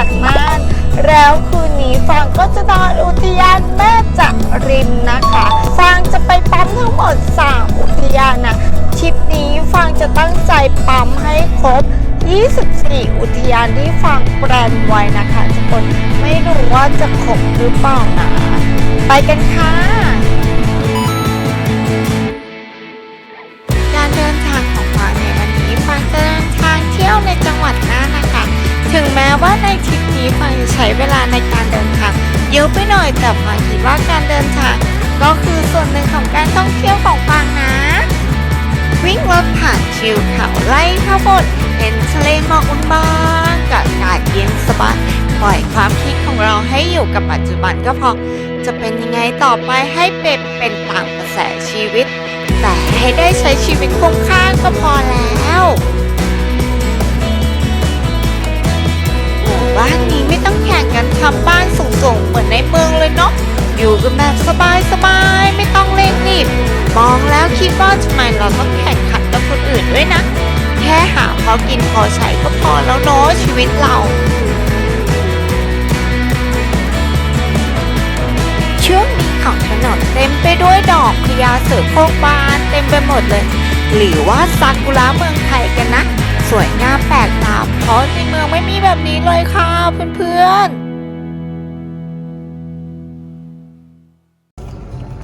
ัดน่าน แล้วคืนนี้ฟางก็จะนอนอุทยานแม่จะรินนะคะฟางจะไปปั๊มทั้งหมด 3 อุทยานนะทริปนี้ฟางจะตั้งใจปั๊มให้ครบ 24 อุทยานที่ฟางแปลนไว้นะคะทุกคนไม่รู้ว่าจะครบหรือเปล่านะไปกันค่ะ นี้ฟางใช้เวลาในการเดินทางเยอะไปหน่อยแต่ฟางคิดว่าการเดินทางก็คือส่วนหนึ่งของการท่องเที่ยวของฟางนะ วิ่งรถผ่านชิวเขาไล่พระบทเห็นทะเลหมอกบางๆกับอากาศเย็นสบายปล่อยความคิดของเราให้อยู่กับปัจจุบันก็พอจะเป็นยังไงต่อไปให้เป็นเป็นตามกระแสชีวิต แต่ให้ได้ใช้ชีวิตคุ้มค่าก็พอแล้ว บ้านนี้ไม่ต้องแข่งกันทำบ้านสูงๆ เหมือนในเมืองเลยเนาะ อยู่กันแบบสบายๆ ไม่ต้องเร่งรีบ มองแล้วคิดว่าทำไมเราต้องแข่งขันกับคนอื่นด้วยนะ แค่หาพอกินพอใช้ก็พอแล้วเนาะชีวิตเรา ช่วงนี้ของถนนเต็มไปด้วยดอกพญาเสือโคร่งบานเต็มไปหมดเลย หรือว่าซากุระเมืองไทยกันนะ สวยงามแปลกตาเพราะในเมืองไม่มีแบบนี้เลยค่ะเพื่อนๆ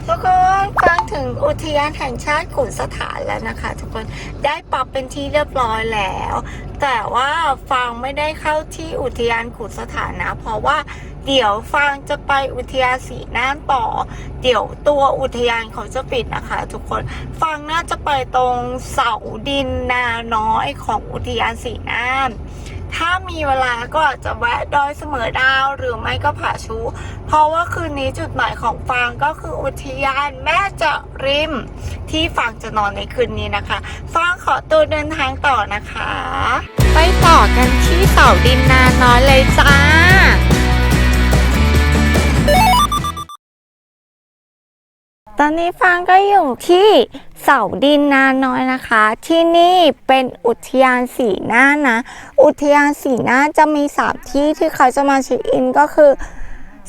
ทุกคนฟังถึงอุทยานแห่งชาติขุนสถานแล้วนะคะ ทุกคนได้ปรับเป็นที่เรียบร้อยแล้ว แต่ว่าฟังไม่ได้เข้าที่อุทยานขุนสถานนะ เพราะว่า เดี๋ยวฟังจะไปอุทยานสีน่านต่อ เดี๋ยวตัวอุทยานเขาจะปิดนะคะ ทุกคนฟังน่าจะไปตรงเสาดินนาน้อยของอุทยานสีน่านถ้ามีเวลาก็อาจจะแวะดอยเสมอดาวหรือไม่ก็ผาชู เพราะว่าคืนนี้จุดหมายของฟางก็คืออุทยานแม่จะริม ที่ฟางจะนอนในคืนนี้นะคะฟางขอตัวเดินทางต่อนะคะ ไปต่อกันที่เสาดินนาน้อยเลยจ้า ตอนนี้ฟางก็อยู่ที่เสาดินนาน้อยนะคะ ที่นี่เป็นอุทยานสีหน้านะ อุทยานสีหน้าจะมีสามที่ที่เขาจะมาเช็คอินก็คือ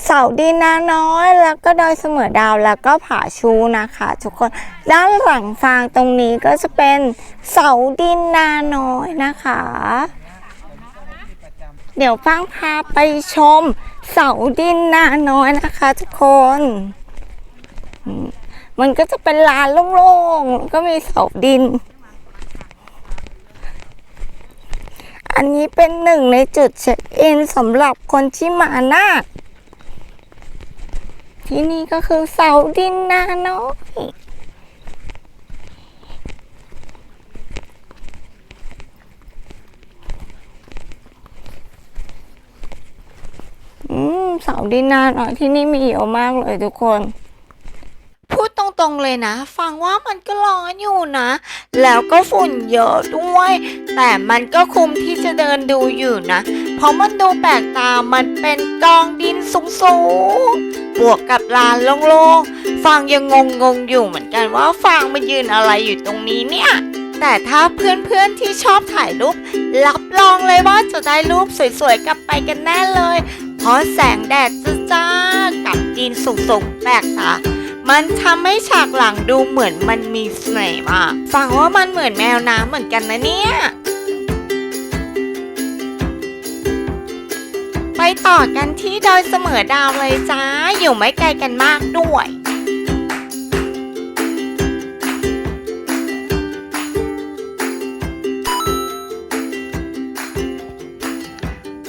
เสาดินนาน้อยแล้วก็ดอยเสมอดาวแล้วก็ผาชูนะคะ ทุกคนด้านหลังฟางตรงนี้ก็จะเป็นเสาดินนาน้อยนะคะ เดี๋ยวฟางพาไปชมเสาดินนาน้อยนะคะ ทุกคน มันก็จะเป็นลานโล่งๆ ก็มีเสาดิน อันนี้เป็นหนึ่งในจุดเช็คอินสำหรับคนที่มานาคที่นี่ก็คือเสาดินนาน้อยอืมเสาดินนาน้อยที่นี่มีเยอะมากเลยทุกคน รงๆเลยนะ ฟังว่ามันก็ร้อนอยู่นะ แล้วก็ฝุ่นเยอะด้วย แต่มันก็คุ้มที่จะเดินดูอยู่นะ เพราะมันดูแปลกตา มันเป็นกองดินสูงๆ บวกกับลานโล่งๆ ฟังยังงงๆอยู่เหมือนกันว่าฟังมายืนอะไรอยู่ตรงนี้เนี่ยแต่ถ้าเพื่อนๆที่ชอบถ่ายรูป รับรองเลยว่าจะได้รูปสวยๆกลับไปกันแน่เลย เพราะแสงแดดจ้าๆกับดินสูงๆแปลกตา มันทำให้ฉากหลังดูเหมือนมันมีเสน่ห์มากฟังว่ามันเหมือนแมวน้ำเหมือนกันนะเนี่ย ไปต่อกันที่ดอยเสมอดาวเลยจ้า อยู่ไม่ไกลกันมากด้วย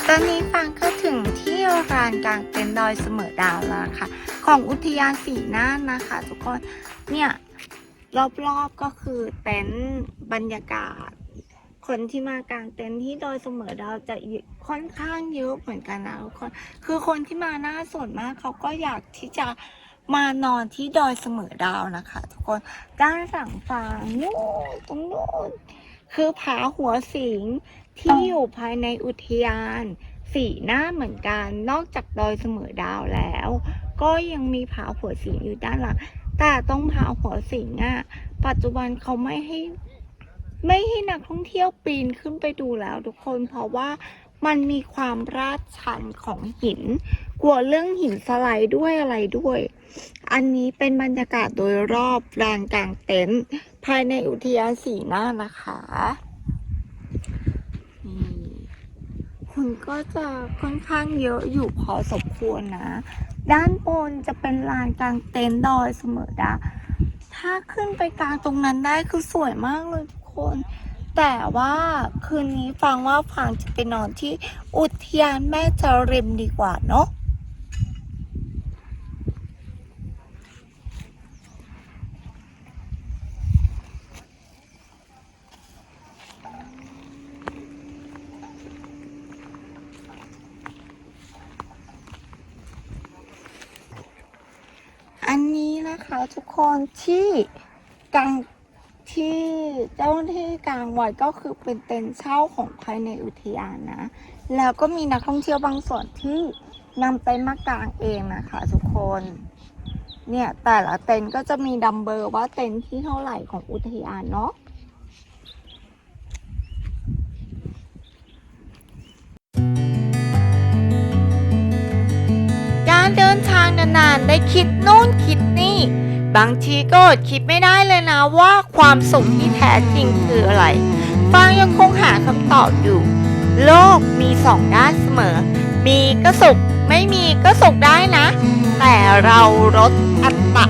ตอนนี้ฟังก็ถึงที่ลานกลางเต็นท์ดอยเสมอดาวแล้วค่ะ ของอุทยานสีน่านนะคะ ทุกคนเนี่ยรอบๆก็คือเต็นท์บรรยากาศ คนที่มากางเต็นท์ที่ดอยเสมอดาวจะค่อนข้างเยอะเหมือนกันนะทุกคนคือคนที่มาหน้าส่วนมากเขาก็อยากที่จะมานอนที่ดอยเสมอดาวนะคะ ทุกคนด้านฝั่งฟางนู่นตรงนู้นคือผาหัวสิงที่อยู่ภายในอุทยานสีหน้าเหมือนกัน นอกจากดอยเสมอดาวแล้ว ก็ยังมีผาหัวสิงอยู่ด้านหลัง แต่ต้องผาหัวสิงอะ ปัจจุบันเขาไม่ให้ ไม่ให้นักท่องเที่ยวปีนขึ้นไปดูแล้วทุกคน เพราะว่ามันมีความราดชันของหิน กลัวเรื่องหินสไลด์ด้วยอะไรด้วย อันนี้เป็นบรรยากาศโดยรอบลานกลางเต็นท์ภายในอุทยานสีหน้านะคะนี่คนก็จะค่อนข้างเยอะอยู่พอสมควรนะ ด้านบนจะเป็นลานกลางเต็นท์ดอยเสมอดาถ้าขึ้นไปกลางตรงนั้นได้คือสวยมากเลยทุกคน แต่ว่าคืนนี้ฟังว่าฟังจะไปนอนที่อุทยานแม่จริมดีกว่าเนาะ อัน นะคะทุกคนที่กลางที่เจ้าหน้าที่กลางไว้ก็คือเป็นเต็นท์เช่าของภายในอุทยานนะ แล้วก็มีนักท่องเที่ยวบางส่วนที่นำเต็นท์มากางเองนะคะทุกคนเนี่ยแต่ละเต็นท์ก็จะมีดัมเบอร์ว่าเต็นท์ที่เท่าไหร่ของอุทยานเนาะ การเดินทางนานๆ ได้คิดนู่นคิดนี่ บางทีก็อดคิดไม่ได้เลยนะว่าความสุขที่แท้จริงคืออะไร ฟางยังคงหาคำตอบอยู่ โลกมีสองด้านเสมอ มีก็สุขไม่มีก็สุขได้นะ แต่เราลดอัตตะ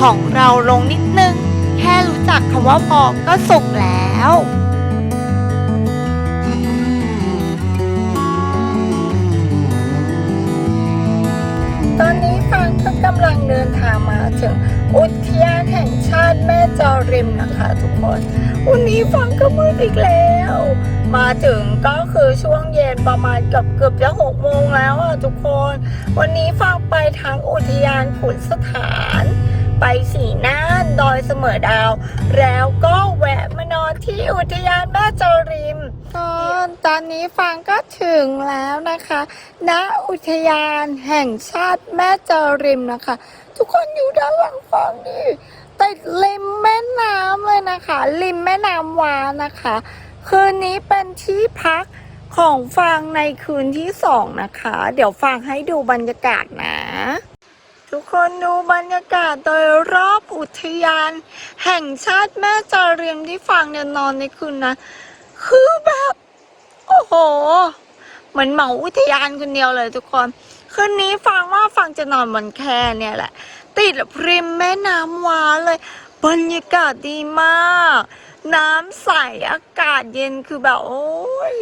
ของเราลงนิดนึง แค่รู้จักคำว่าพอก็สุขแล้วำลังเดินทางมาถึงอุทยานแห่งชาติแม่จอริมนะคะทุกคน วันนี้ฟังก็มืดอีกแล้ว มาถึงก็คือช่วงเย็นประมาณเกือบเกือบจะหกโมงแล้วอะทุกคน วันนี้ฟังไปทางอุทยานขุนสถาน ไปสีน่านดอยเสมอดาว แล้วก็แวะมานอนที่อุทยานแม่จริมตอนนี้ฟังก็ถึงแล้วนะคะ ณอุทยานแห่งชาติแม่จริมนะคะ ทุกคนอยู่ด้านหลังฟังนี่ติดริมแม่น้ำเลยนะคะ ริมแม่น้ำวานะคะ คืนนี้เป็นที่พักของฟางในคืนที่สองนะคะ เดี๋ยวฟางให้ดูบรรยากาศนะ ทุกคนดูบรรยากาศโดยรอบอุทยาน แห่งชาติแม่จาเรียมที่ฟางเนี่ยนอนในคืนนะ คือแบบ โอ้โห เหมือนเหมาอุทยานคนเดียวเลยทุกคนคืนนี้ฟังว่าฟังจะนอนบนแคเนี่ยแหละ ติดริมแม่น้ำวาเลย บรรยากาศดีมาก น้ำใสอากาศเย็นคือแบบ โอ้ย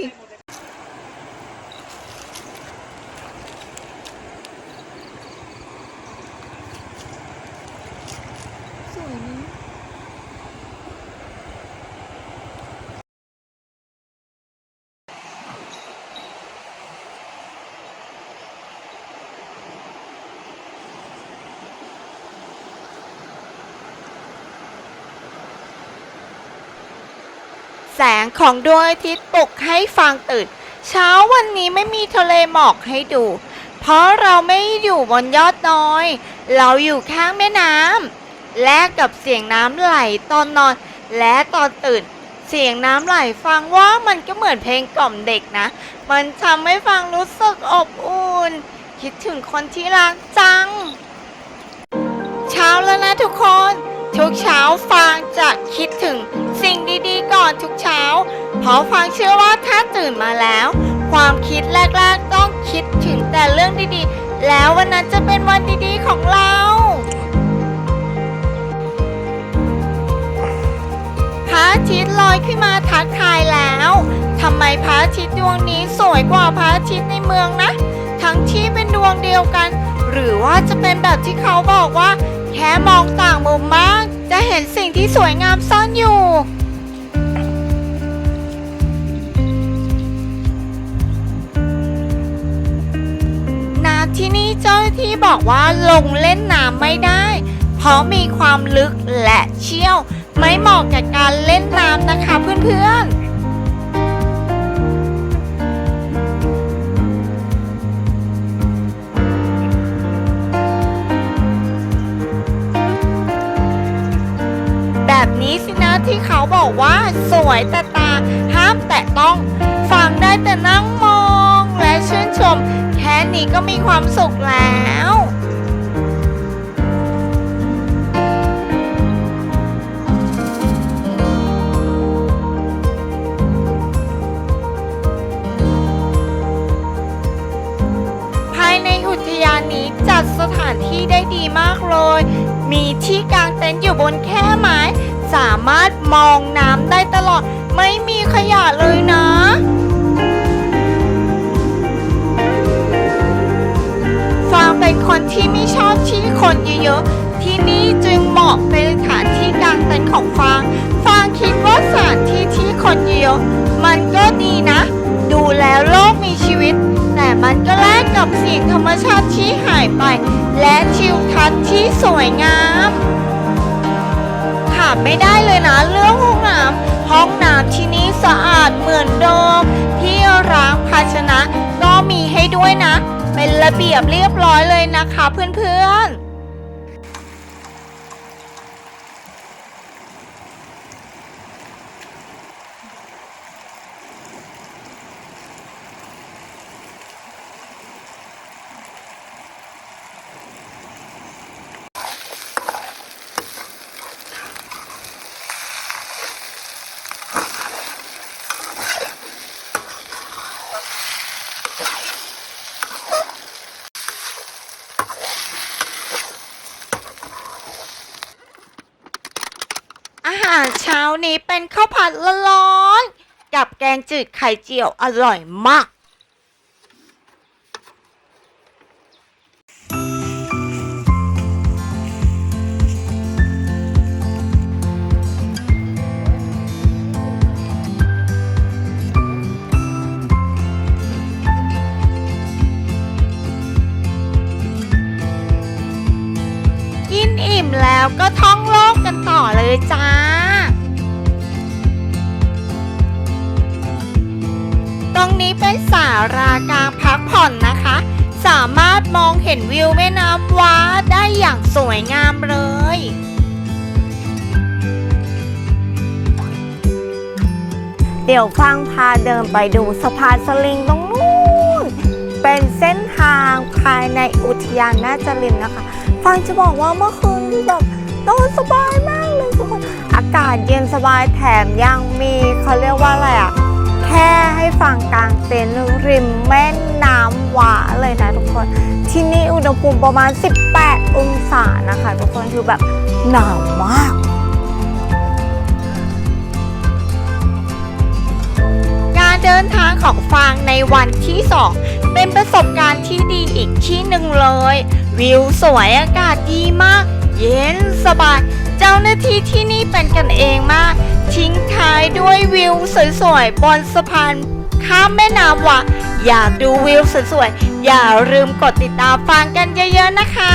สงของดวงอาทิตย์ปลุกให้ฟังตื่น เช้าวันนี้ไม่มีทะเลหมอกให้ดู เพราะเราไม่อยู่บนยอดดอย เราอยู่ข้างแม่น้ำ และกับเสียงน้ำไหลตอนนอน และตอนตื่น เสียงน้ำไหลฟังว่ามันก็เหมือนเพลงกล่อมเด็กนะ มันทำให้ฟังรู้สึกอบอุ่น คิดถึงคนที่รักจัง เช้าแล้วนะทุกคน ทุกเช้าฟางจะคิดถึงสิ่งดี อนทุกเช้า เพราะฟางเชื่อว่าถ้าตื่นมาแล้ว ความคิดแรกๆต้องคิดถึงแต่เรื่องดีๆ แล้ววันนั้นจะเป็นวันดีๆของเราพระอาทิตย์ลอยขึ้นมาทักทายแล้วทำไมพระอาทิตย์ดวงนี้สวยกว่าพระอาทิตย์ในเมืองนะ ทั้งที่เป็นดวงเดียวกัน หรือว่าจะเป็นแบบที่เขาบอกว่า แค่มองต่างมุมมากจะเห็นสิ่งที่สวยงามซ่อนอยู่ ที่นี่เจ้าหน้าที่บอกว่าลงเล่นน้ำไม่ได้ เพราะมีความลึกและเชี่ยว ไม่เหมาะกับการเล่นน้ำนะคะเพื่อนๆแบบนี้สินะที่เขาบอกว่าสวยแต่ตาห้ามแตะต้อง ฟังได้แต่นั่งมอง ชื่นชม แค่นี้ก็มีความสุขแล้วภายในอุทยานนี้จัดสถานที่ได้ดีมากเลย มีที่กางเต็นท์อยู่บนแค่ไม้ สามารถมองน้ำได้ตลอด ไม่มีขยะเลยนะ คนเยอะๆ ที่นี่จึงเหมาะเป็นสถานที่กางเต็นท์ของฟาง ฟางคิดว่าสถานที่ที่คนเยอะมันก็ดีนะ ดูแล้วโลกมีชีวิต แต่มันก็แลกกับสิ่งธรรมชาติที่หายไป และทิวทัศน์ที่สวยงามขาดไม่ได้เลยนะเรื่องห้องน้ำห้องน้ำที่นี่สะอาดเหมือนเดิมที่ร้างภาชนะก็มีให้ด้วยนะ เป็นระเบียบเรียบร้อยเลยนะคะเพื่อนๆ นี้เป็นข้าวผัดร้อนๆกับแกงจืดไข่เจียวอร่อยมากกินอิ่มแล้วก็ท่องโลกกันต่อเลยจ้า นี้เป็นสารากลางพักผ่อนนะคะ สามารถมองเห็นวิวแม่น้ำว้าได้อย่างสวยงามเลยเดี๋ยวฟังพาเดินไปดูสะพานสลิงตรงนู้น เป็นเส้นทางภายในอุทยานแม่จริมนะคะ ฟังจะบอกว่าเมื่อคืนแบบนอนสบายมากเลยทุกคน อากาศเย็นสบายแถมยังมีเขาเรียกว่าอะไรอะ แค่ให้ฟังกลางเต็นท์ริมแม่น้ำหวาเลยนะทุกคน ที่นี่อุณหภูมิประมาณ 18 องศานะคะ ทุกคนคือแบบหนาวมากการเดินทางของฟางในวันที่ 2 เป็นประสบการณ์ที่ดีอีกที่หนึ่งเลย วิวสวยอากาศดีมาก เย็นสบาย เจ้าหน้าที่ที่นี่เป็นกันเองมาก ทิ้งท้ายด้วยวิวสวยๆบนสะพานข้ามแม่น้ำวะอยากดูวิวสวยๆอย่าลืมกดติดตามฟังกันเยอะๆนะคะ